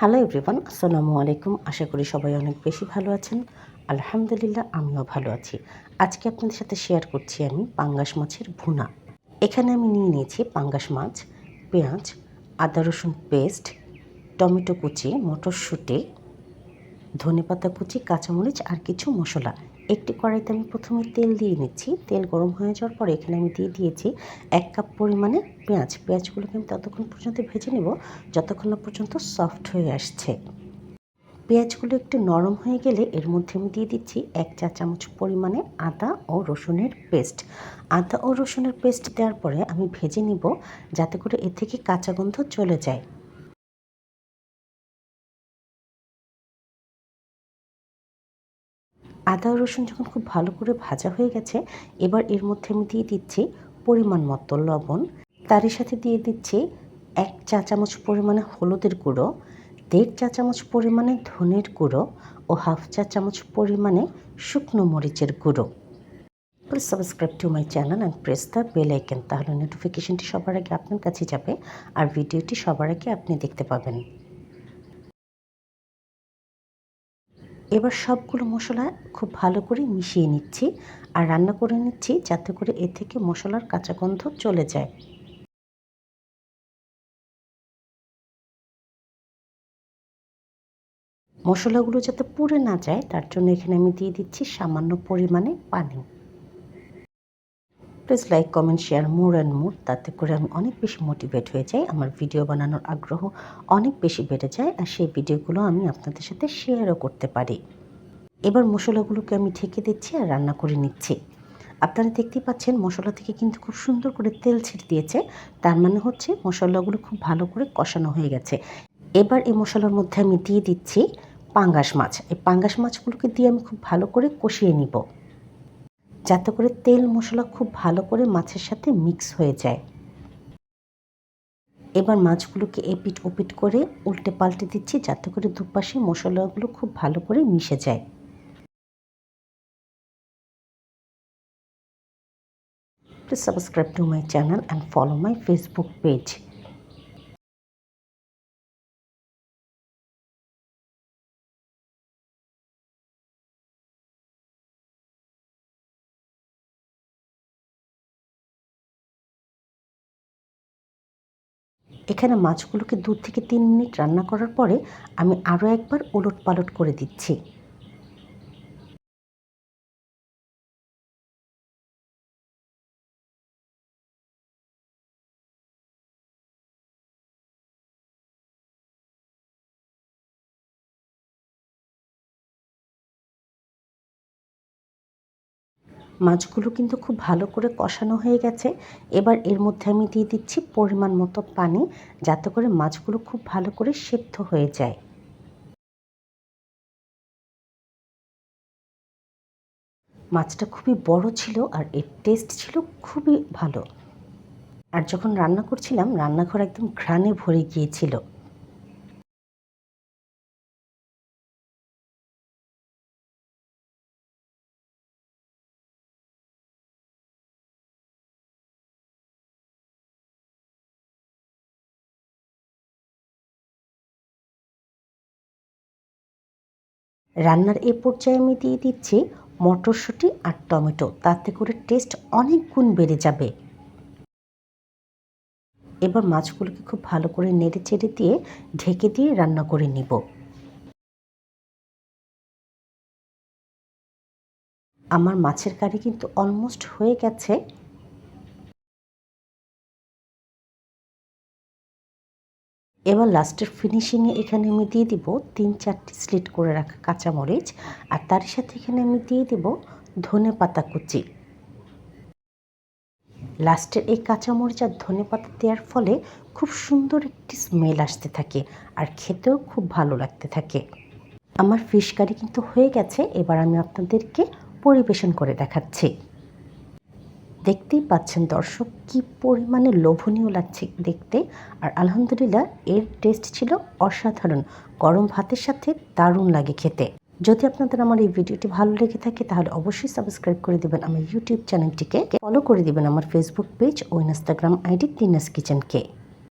Hello everyone আসসালামু আলাইকুম। আশা করি সবাই অনেক বেশি ভালো আছেন। আলহামদুলিল্লাহ, আমিও ভালো আছি। আজকে আপনাদের সাথে শেয়ার করছি আমি পাঙ্গাস মাছের ভুনা। এখানে আমি নিয়ে নিয়েছি পাঙ্গাস মাছ, পেঁয়াজ, আদা রসুন পেস্ট টমেটো কুচি, মটরশুঁটি ধনেপাতা কুচি, কাঁচামরিচ আর কিছু মশলা। একটি কড়াইতে আমি প্রথমে তেল দিয়ে নিচ্ছি। তেল গরম হয়ে যাওয়ার পরে এখানে আমি দিয়ে দিয়েছি এক কাপ পরিমাণে পেঁয়াজ। পেঁয়াজগুলোকে আমি ততক্ষণ পর্যন্ত ভেজে নেব, যতক্ষণ না পর্যন্ত সফট হয়ে আসছে। পেঁয়াজগুলো একটু নরম হয়ে গেলে এর মধ্যে আমি দিয়ে দিচ্ছি এক চা চামচ পরিমাণে আদা ও রসুনের পেস্ট। আদা ও রসুনের পেস্ট দেওয়ার পরে আমি ভেজে নিব, যাতে করে এ থেকে কাঁচা গন্ধ চলে যায়। আদা রসুন যখন খুব ভালো করে ভাজা হয়ে গেছে, এবার এর মধ্যে আমি দিয়ে দিচ্ছি পরিমাণ মতো লবণ। তারই সাথে দিয়ে দিচ্ছি এক চা চামচ পরিমাণে হলুদের গুঁড়ো, দেড় চা চামচ পরিমাণে ধনের গুঁড়ো ও হাফ চা চামচ পরিমাণে শুকনো মরিচের গুঁড়ো। Please subscribe to my channel and press the bell icon তাহলে নোটিফিকেশনটি সবার আগে আপনার কাছে যাবে আর ভিডিওটি সবার আগে আপনি দেখতে পাবেন। এবার সবগুলো মশলা খুব ভালো করে মিশিয়ে নিচ্ছি আর রান্না করে নিচ্ছি যাতে করে এ থেকে মশলার কাঁচা গন্ধ চলে যায়। মশলাগুলো যাতে পুড়ে না যায়, তার জন্য এখানে আমি দিয়ে দিচ্ছি সামান্য পরিমাণে পানি। Please like comment share more and more তাতে করে আমি অনেক বেশি মোটিভেট হয়ে যাই, আমার ভিডিও বানানোর আগ্রহ অনেক বেশি বেড়ে যায় আর সেই ভিডিওগুলো আমি আপনাদের সাথে শেয়ারও করতে পারি। এবার মশলাগুলোকে আমি ঢেকে দিচ্ছি আর রান্না করে নিচ্ছি। আপনারা দেখতেই পাচ্ছেন মশলা থেকে কিন্তু খুব সুন্দর করে তেল ছেড়ে দিয়েছে, তার মানে হচ্ছে মশলাগুলো খুব ভালো করে কষানো হয়ে গেছে। এবার এই মশলার মধ্যে আমি দিয়ে দিচ্ছি পাঙ্গাস মাছ। এই পাঙ্গাস মাছগুলোকে দিয়ে আমি খুব ভালো করে কষিয়ে নিব। যাতে করে তেল মশলা খুব ভালো করে মাছের সাথে মিক্স হয়ে যায়। এবার মাছগুলোকে এপিট ওপিট করে উল্টে পাল্টে দিচ্ছি যাতে করে দুপাশে মশলাগুলো খুব ভালো করে মিশে যায়। Please subscribe to my channel and follow my Facebook page এখানে মাছগুলোকে দু থেকে তিন মিনিট রান্না করার পরে আমি আরও একবার ওলট পালট করে দিচ্ছি। মাছগুলো কিন্তু খুব ভালো করে কষানো হয়ে গেছে। এবার এর মধ্যে আমি দিয়ে দিচ্ছি পরিমাণ মতো পানি, যাতে করে মাছগুলো খুব ভালো করে সেদ্ধ হয়ে যায়। মাছটা খুবই বড় ছিল আর এর টেস্ট ছিল খুবই ভালো। আর যখন রান্না করছিলাম, রান্নাঘর একদম ঘ্রাণে ভরে গিয়েছিল। রান্নার এ পর্যায়ে আমি দিয়ে দিচ্ছি মটরশুঁটি আর টমেটো। তাতে করে টেস্ট অনেক গুণ বেড়ে যাবে। এবার মাছগুলোকে খুব ভালো করে নেড়ে চেড়ে দিয়ে ঢেকে দিয়ে রান্না করে নিব। আমার মাছের কারি কিন্তু অলমোস্ট হয়ে গেছে। এবার লাস্টের ফিনিশিংয়ে এখানে আমি দিয়ে দিব তিন চারটি স্লিট করে রাখা কাঁচামরিচ আর তার সাথে এখানে আমি দিয়ে দেব ধনে পাতা কুচি। লাস্টের এই কাঁচামরিচ আর ধনে পাতা দেওয়ার ফলে খুব সুন্দর একটি স্মেল আসতে থাকে আর খেতেও খুব ভালো লাগতে থাকে। আমার ফিশ কারি কিন্তু হয়ে গেছে, এবার আমি আপনাদেরকে পরিবেশন করে দেখাচ্ছি। দেখতেই পাচ্ছেন দর্শক কি পরিমাণে লোভনীয় লাগছে দেখতে। আর আলহামদুলিল্লাহ, এর টেস্ট ছিল অসাধারণ। গরম ভাতের সাথে দারুণ লাগে খেতে। যদি আপনাদের আমার এই ভিডিওটি ভালো লেগে থাকে, তাহলে অবশ্যই সাবস্ক্রাইব করে দেবেন আমার ইউটিউব চ্যানেলটিকে ফলো করে দেবেন আমার ফেসবুক পেজ ও ইনস্টাগ্রাম আইডি তিনাস কিচেনকে